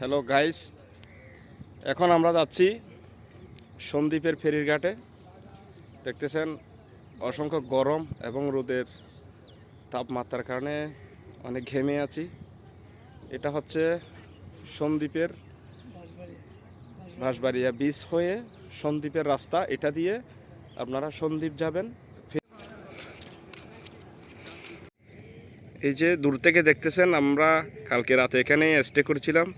Hello guys এখন আমরা যাচ্ছি সন্দ্বীপের ফেরির ঘাটে দেখতেছেন, অসংখ্য গরম এবং রোদের তাপমাত্রার কারণে অনেক ঘেমে আছি। এটা হচ্ছে সন্দ্বীপের বাঁশবাড়িয়া বীজ হয়ে সন্দ্বীপের রাস্তা। এটা দিয়ে আপনারা সন্দ্বীপ যাবেন। এই যে দূর থেকে দেখতেছেন, আমরা কালকে রাতে এখানে স্টে করেছিলাম।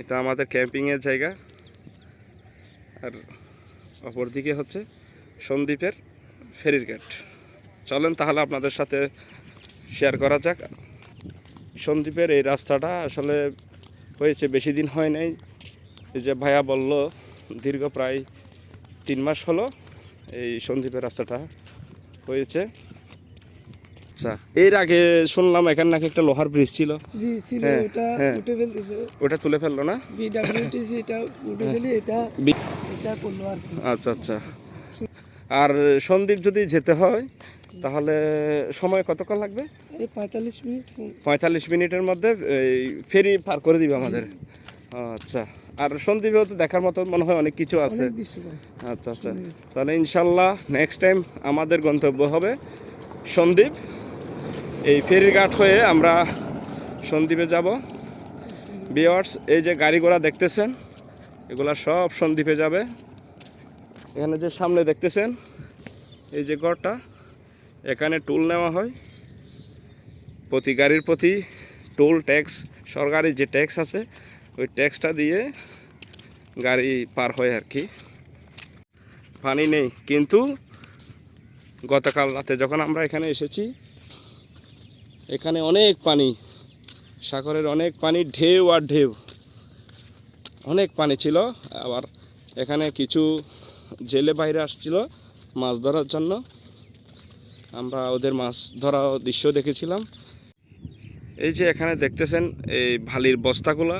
এটা আমাদের ক্যাম্পিংয়ের জায়গা। আর অপরদিকে হচ্ছে সন্দ্বীপের ফেরির গেট চলেন তাহলে আপনাদের সাথে শেয়ার করা যাক। সন্দ্বীপের এই রাস্তাটা আসলে হয়েছে, বেশি দিন হয় নাই। যে ভাইয়া বলল, দীর্ঘ প্রায় তিন মাস হলো এই সন্দ্বীপের রাস্তাটা হয়েছে। আচ্ছা এর আগে শুনলাম এখানে নাকি একটা লোহার ব্রিজ ছিল। জি ছিল হ্যাঁ, এটা হ্যাঁ। উঠে ফেলতেছে। ওটা তুলে ফেলল না? বিডাব্লিউটিসি এটা উঠে ফেলে এটা এটা করল আর আচ্ছা আচ্ছা। আর সন্দ্বীপ যদি যেতে হয় তাহলে সময় কতক্ষণ লাগবে? পঁয়তাল্লিশ মিনিট। পঁয়তাল্লিশ মিনিটের মধ্যে এই ফেরি পার করে দিবে আমাদের। আচ্ছা আর সন্দ্বীপেও তো দেখার মতো মনে হয় অনেক কিছু আছে। আচ্ছা আচ্ছা। তাহলে ইনশাল্লাহ নেক্সট টাইম আমাদের গন্তব্য হবে সন্দ্বীপ এই ফেরিঘাট হয়ে আমরা সন্দ্বীপে যাব। বিয়ার্স এই যে গাড়ি ঘোড়া দেখতেছেন, এগুলা সব সন্দ্বীপে যাবে। এখানে যে সামনে দেখতেছেন, এই যে ঘরটা, এখানে টুল নেওয়া হয়। প্রতি গাড়ির প্রতি টোল ট্যাক্স সরকারি যে ট্যাক্স আছে, ওই ট্যাক্সটা দিয়ে গাড়ি পার হয় আর কি। পানি নেই, কিন্তু গতকাল রাতে যখন আমরা এখানে এসেছি এখানে অনেক পানি, সাগরের অনেক পানি, ঢেউ আর ঢেউ। অনেক পানি ছিল, আবার এখানে কিছু জেলে বাইরে আসছিল মাছ ধরার জন্য। আমরা ওদের মাছ ধরা দৃশ্য দেখেছিলাম। এই যে এখানে দেখতেছেন এই ভালির বস্তাগুলা,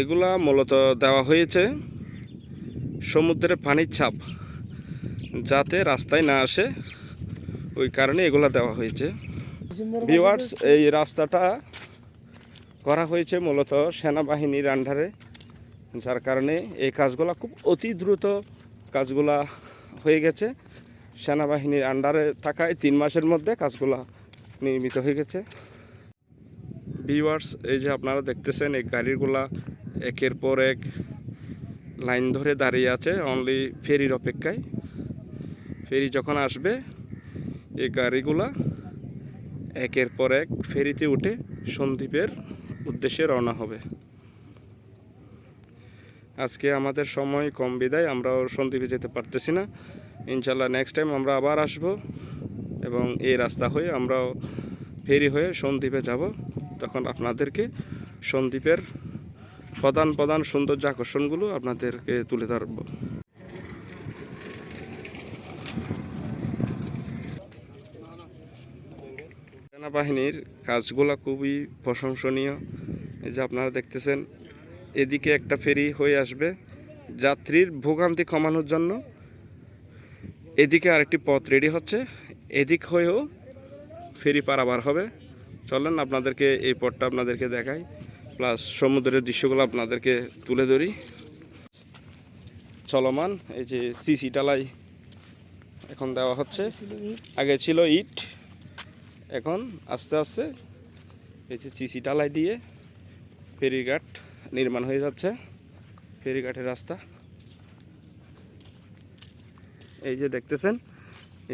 এগুলা মূলত দেওয়া হয়েছে সমুদ্রের পানির চাপ যাতে রাস্তায় না আসে। ওই কারণে এগুলা দেওয়া হয়েছে। ভিওয়ার্স এই রাস্তাটা করা হয়েছে মূলত সেনাবাহিনীর আন্ডারে, যার কারণে এই কাজগুলা খুব অতি দ্রুত কাজগুলা হয়ে গেছে। সেনাবাহিনীর আন্ডারে থাকায় তিন মাসের মধ্যে কাজগুলা নির্মিত হয়ে গেছে। ভিওয়ার্স এই যে আপনারা দেখতেছেন, এই গাড়িগুলা একের পর এক লাইন ধরে দাঁড়িয়ে আছে অনলি ফেরির অপেক্ষায়। ফেরি যখন আসবে, এই গাড়িগুলা একের পর এক ফেরিতে উঠে সন্দ্বীপের উদ্দেশ্যে রওনা হবে। আজকে আমাদের সময় কম বিদায়, আমরাও সন্দ্বীপে যেতে পারতেছি না। ইনশাল্লাহ নেক্সট টাইম আমরা আবার আসব এবং এই রাস্তা হয়ে আমরাও ফেরি হয়ে সন্দ্বীপে যাব। তখন আপনাদেরকে সন্দ্বীপের প্রধান প্রধান সৌন্দর্য আকর্ষণগুলো আপনাদেরকে তুলে ধরবো। সেনাবাহিনীর কাজগুলো খুবই প্রশংসনীয়। এই যে আপনারা দেখতেছেন, এদিকে একটা ফেরি হয়ে আসবে, যাত্রীর ভোগান্তি কমানোর জন্য। এদিকে আরেকটি পথ রেডি হচ্ছে, এদিক হয়েও ফেরি পারাবার হবে। চলেন, আপনাদেরকে এই পথটা আপনাদেরকে দেখাই, প্লাস সমুদ্রের দৃশ্যগুলো আপনাদেরকে তুলে ধরি। চলমান, এই যে সিসি টালাই এখন দেওয়া হচ্ছে। আগে ছিল ইট এখন আস্তে আস্তে এই যে সিসি টালাই দিয়ে ফেরিঘাট নির্মাণ হয়ে যাচ্ছে, ফেরিঘাটের রাস্তা। এই যে দেখতেছেন,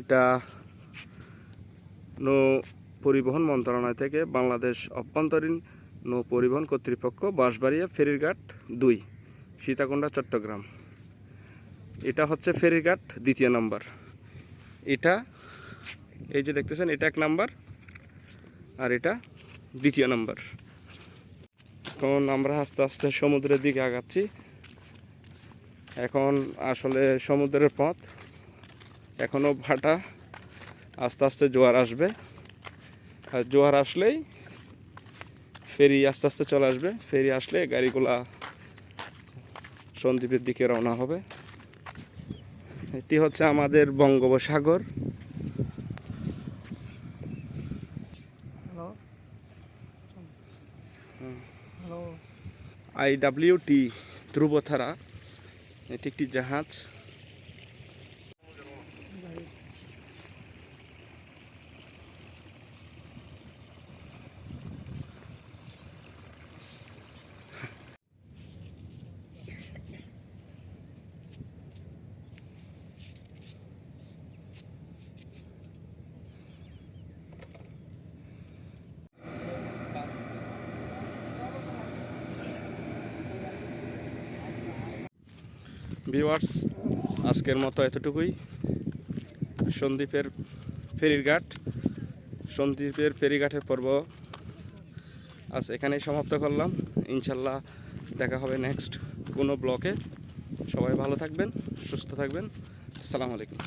এটা নৌ পরিবহন মন্ত্রণালয় থেকে বাংলাদেশ অভ্যন্তরীণ নৌ পরিবহন কর্তৃপক্ষ বাঁশবাড়িয়া ফেরিঘাট দুই, সীতাকুণ্ডা, চট্টগ্রাম। এটা হচ্ছে ফেরিঘাট দ্বিতীয় নম্বর। এটা, এই যে দেখতেছেন, এটা এক নাম্বার। আর এটা দ্বিতীয় নাম্বার। এখন আমরা আস্তে আস্তে সমুদ্রের দিকে আগাচ্ছি। এখন আসলে সমুদ্রের পথ এখনও ভাটা, আস্তে আস্তে জোয়ার আসবে। আর জোয়ার আসলেই ফেরি আস্তে আস্তে চলে আসবে। ফেরি আসলে গাড়িগুলা সন্দ্বীপের দিকে রওনা হবে। এটি হচ্ছে আমাদের Bangopasagar hello I W T Dhruvatara এটি একটি জাহাজ। ভিওয়ার্স আজকের মতো এতটুকুই। সন্দীপের ফেরির ঘাট সন্দ্বীপের ফেরিঘাটের পর্ব আজ এখানেই সমাপ্ত করলাম। ইনশাল্লাহ দেখা হবে নেক্সট কোনো ব্লকে। সবাই ভালো থাকবেন, সুস্থ থাকবেন। আসসালামু আলাইকুম।